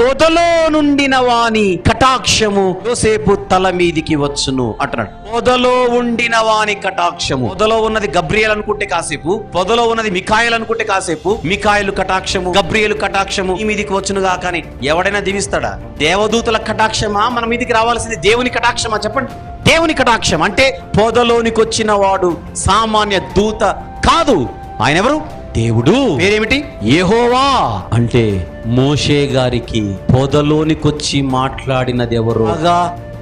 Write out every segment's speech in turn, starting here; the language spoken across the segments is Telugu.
పొదలో నుండిన వాని కటాక్షము యోసేపు తల మీదికి వచ్చును అంటున్నాడు. పొదలో ఉండిన వాని కటాక్షము. పొదలో ఉన్నది గబ్రియల్ అనుకుంటే కాసేపు పొదలో ఉన్నది మికాయలు అనుకుంటే కాసేపు మికాయలు కటాక్షము గబ్రియలు కటాక్షము ఈ మీదికి వచ్చునుగా కానీ ఎవడైనా దీవిస్తాడా? దేవదూతల కటాక్షమా? మన మీదికి రావాల్సింది దేవుని కటాక్షమా? చెప్పండి. దేవుని కటాక్షం అంటే పొదలోనికి వచ్చిన వాడు సామాన్య దూత కాదు. ఆయన ఎవరు? దేవుడు పేరేమిటి? యెహోవా అంటే మోషే గారికి పొదలోనికొచ్చి మాట్లాడినది ఎవరు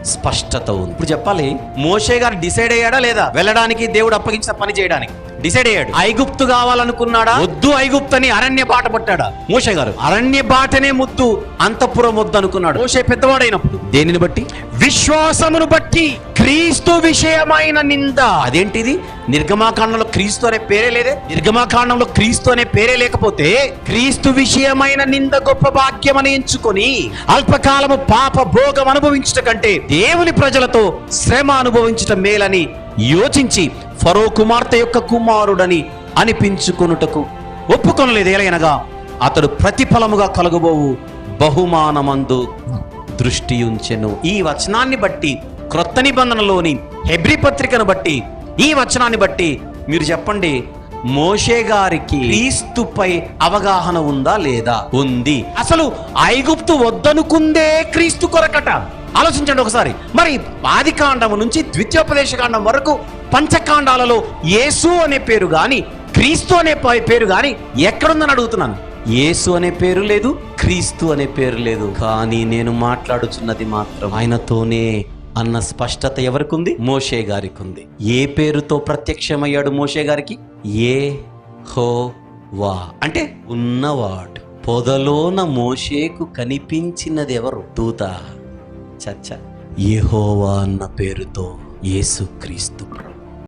స్పష్టత ఉంది. ఇప్పుడు చెప్పాలి మోషే గారు డిసైడ్ అయ్యాడా లేదా? వెళ్ళడానికి దేవుడు అప్పగించిన పని చేయడానికి. డిసైడ్ అయ్యాడు. ఐగుప్తు కావాలనుకున్నాడా? వద్దు ఐగుప్తు అని అరణ్య బాట పట్టాడా? మోషే గారు. అరణ్య బాటనే ముద్దు అంతఃపురం వద్దు అనుకున్నాడు. మోషే పెద్దవాడైనప్పుడు. దేనిని బట్టి? విశ్వాసమును బట్టి క్రీస్తు విషయమైన నింద. అదేంటిది? నిర్గమాకాండంలో క్రీస్తు అనే పేరే లేదే? నిర్గమాకాండంలో క్రీస్తు అనే పేరే లేకపోతే క్రీస్తు విషయమైన నింద గొప్ప భాగ్యమని ఎంచుకొని అల్పకాలము పాప భోగం అనుభవించట కంటే దేవుని ప్రజలతో శ్రమ అనుభవించటం మేలని యోచించి ఫరో కుమార్తె యొక్క కుమారుడని అనిపించుకొనుటకు ఒప్పుకొనలేదు ఏలైనగా అతడు ప్రతిఫలముగా కలుగబోవు బహుమానమందు దృష్టి ఉంచెను ఈ వచనాన్ని బట్టి క్రొత్త నిబంధనలోని హెబ్రి పత్రికను బట్టి ఈ వచనాన్ని బట్టి మీరు చెప్పండి మోషే గారికి క్రీస్తుపై అవగాహన ఉందా లేదా? ఉంది. అసలు ఐగుప్తు వద్దనుకుందే క్రీస్తు కొరకట. ఆలోచించండి ఒకసారి. మరి ఆది నుంచి ద్వితీయోపదేశ కాండం వరకు పంచకాండాలలో యేసు అనే పేరు గాని క్రీస్తు అనే పేరు గాని ఎక్కడుందని అడుగుతున్నాను. యేసు అనే పేరు లేదు క్రీస్తు అనే పేరు లేదు. కానీ నేను మాట్లాడుచున్నది మాత్రం ఆయనతోనే అన్న స్పష్టత ఎవరికి ఉంది మోషే గారికి ఉంది ఏ పేరుతో ప్రత్యక్షమయ్యాడు మోషే గారికి? ఏ హో వా. అంటే ఉన్నవాడు. పొదలోన మోషేకు కనిపించినది ఎవరు? దూత. చచ్చ యెహోవా అన్న పేరుతో యేసుక్రీస్తు ప్రభు.